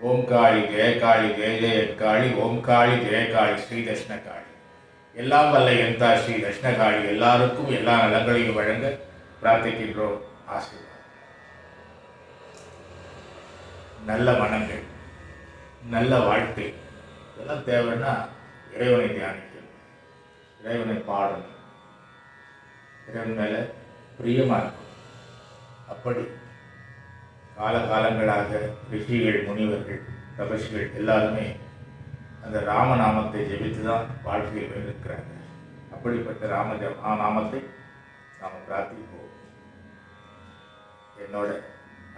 ஓம் காளி ஜெய காளி ஜெய ஜெய காளி ஓம் காளி ஜெய காளி ஸ்ரீ தஷ்ணகாளி எல்லாம் வல்ல எந்தா ஸ்ரீ தஷ்ணகாளி எல்லாருக்கும் எல்லா நலங்களையும் வழங்க பிரார்த்திக்கின்றோம். ஆசீர்வாதம். நல்ல மனங்கள் நல்ல வாழ்க்கை. இதெல்லாம் தேவைன்னா இறைவனை தியானிக்கணும். இறைவனை பாடணும். இறைவன் மேலே பிரியமாக இருக்கும் அப்படி காலகாலங்களாக ரிஷிகள் முனிவர்கள் தபஸ்கள் எல்லாருமே அந்த ராமநாமத்தை ஜெபித்து தான் வாழ்க்கையில் இருக்கிறாங்க அப்படிப்பட்ட ராம ஆ நாமத்தை நாம் பிரார்த்திப்போம். என்னோட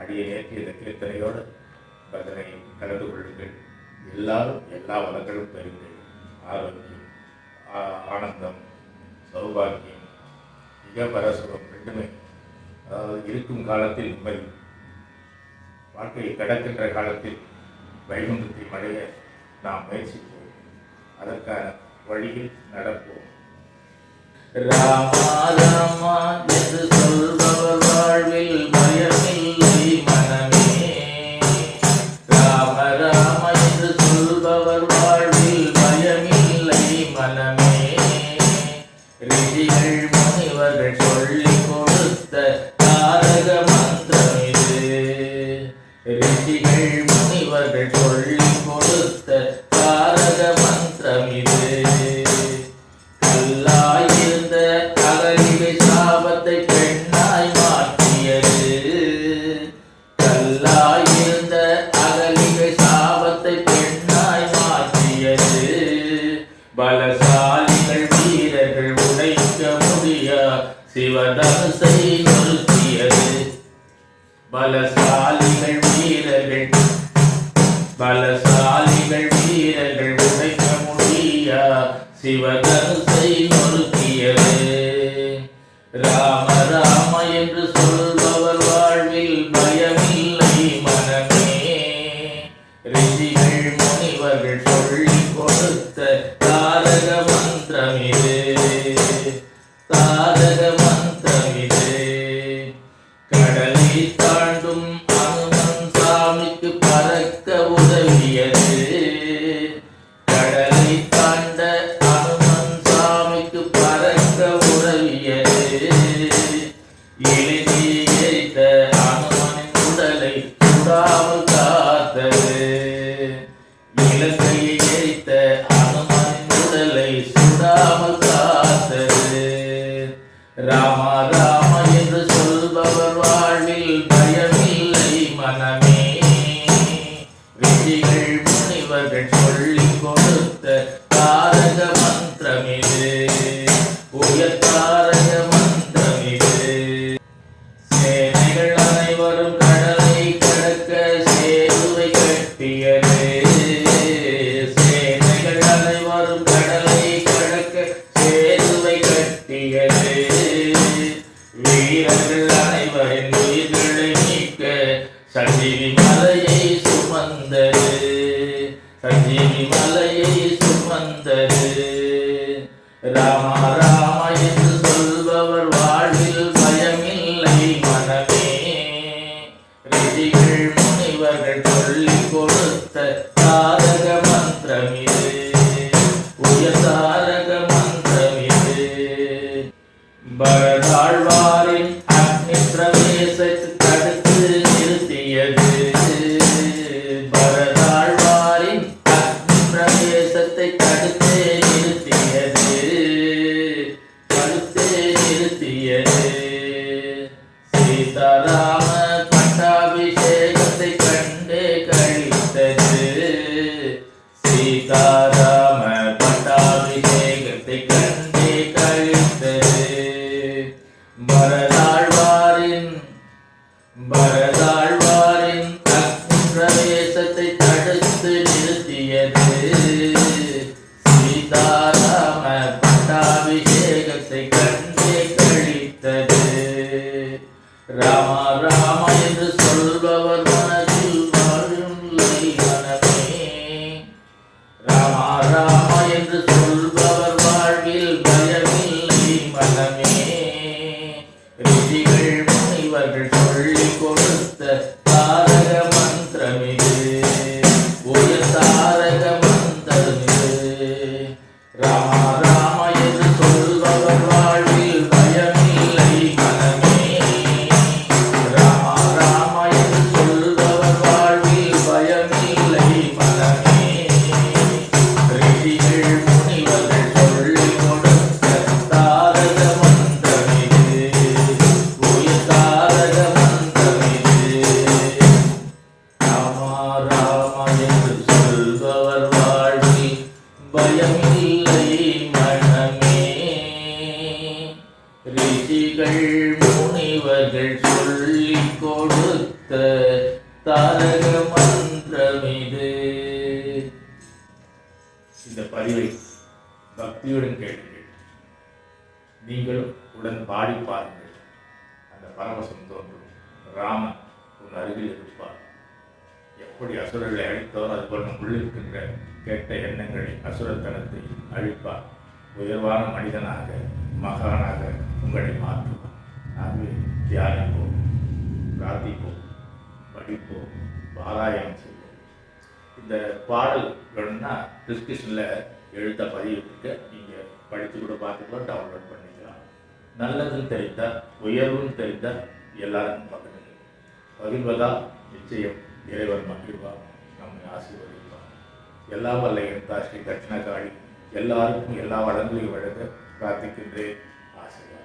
அடியை நேற்றிய இந்த கீர்த்தனையோடு பஜனையில் கலந்து கொள்ளுங்கள். எல்லாரும் எல்லா வளங்களும் பெறுங்கள். ஆரோக்கியம் ஆனந்தம் சௌபாகியம் மிக பரசுரம் ரெண்டுமே அதாவது இருக்கும் காலத்தில் நிம்மதி. வாழ்க்கையில் கிடக்கின்ற காலத்தில் வைகுண்டத்தை அடைய நாம் முயற்சிப்போம். அதற்கான வழியில் நடப்போம். ராமா ராமா என்று சொல்பவர் வாழ்வில் பயமில்லை மனமே. ராம ராம என்று சொல்பவர் வாழ்வில் பயமில்லை மனமே. ரிஷிகள் முனிவர்கள் சொல்லி பலசாலிகள் வீரர்கள் உடைக்க முடியா? சிவதாசை நிறுத்தியது பலசாலிகள் வீரர்கள் பலசாலிகள் வீரர்கள் உடைக்க முடியா? சிவதாசை நொறுக்கியது ராம ராம என்று சொல்பவர் வாழ்வில் பயமில்லை மனமே. ரிஷிகள் முனிவர்கள் பறக்க உதவியது. கடலை தாண்ட அனுமன் சாமிக்கு பறக்க உதவியது. எழுதி எரித்த அனுமனின் உடலை சுடாமல் காத்தது. இலக்கையை வீரர்கள் அனைவரின் உயிர்களை மீட்க சஞ்சீவி மலையை சுமந்தது. சஞ்சீவி மலையை சுமந்தது. ராமா ராமா என்று சொல்பவர் வாழ்வில் பயமில்லை மனமே. ரிஷிகள் முனிவர்கள் சொல்லிக் கொடுத்த தாரக மந்திரம் இது. உயர் தாரக மந்திரம் இது. கொடுத்த தாரக மந்திரமிது. இந்த பதிவை பக்தியுடன் கேளுங்கள். நீங்களும் உடன் பாடி பாருங்கள். அந்த பரவசம் தோன்றும். ராமன் உன் அருகில் இருப்பார். எப்படி அசுரர்களை அழித்தோர் அதுபோல் நம் உள்ளிருக்கின்ற கெட்ட எண்ணங்களை அசுரத்தனத்தை அழிப்பார். உயர்வான மனிதனாக மகானாக உங்களை மாற்றுவார். ஆகவே தியானிப்போம் பிரார்த்திப்போம். படிப்போம் பாராயணம் செய்வோம். இந்த பாடல்கள்னா டிஸ்கிரிப்ஷனில் எழுத்த பதிவிட்டு நீங்கள் படித்து கூட பார்த்துக்கலாம் டவுன்லோட் பண்ணிக்கலாம். நல்லதுன்னு தெரிந்தால் உயர்வுன்னு தெரிந்தால் எல்லாருக்கும் பகிர்ந்து பகிர்வதால் நிச்சயம் இறைவன் மகிழ்வார் நம்மை ஆசீர்வதிப்பார். எல்லா வல்ல என் ஸ்ரீ தட்சிணகாளி எல்லாருக்கும் எல்லா வளங்களையும் வழங்க பிரார்த்திக்கின்றேன். ஆசையாக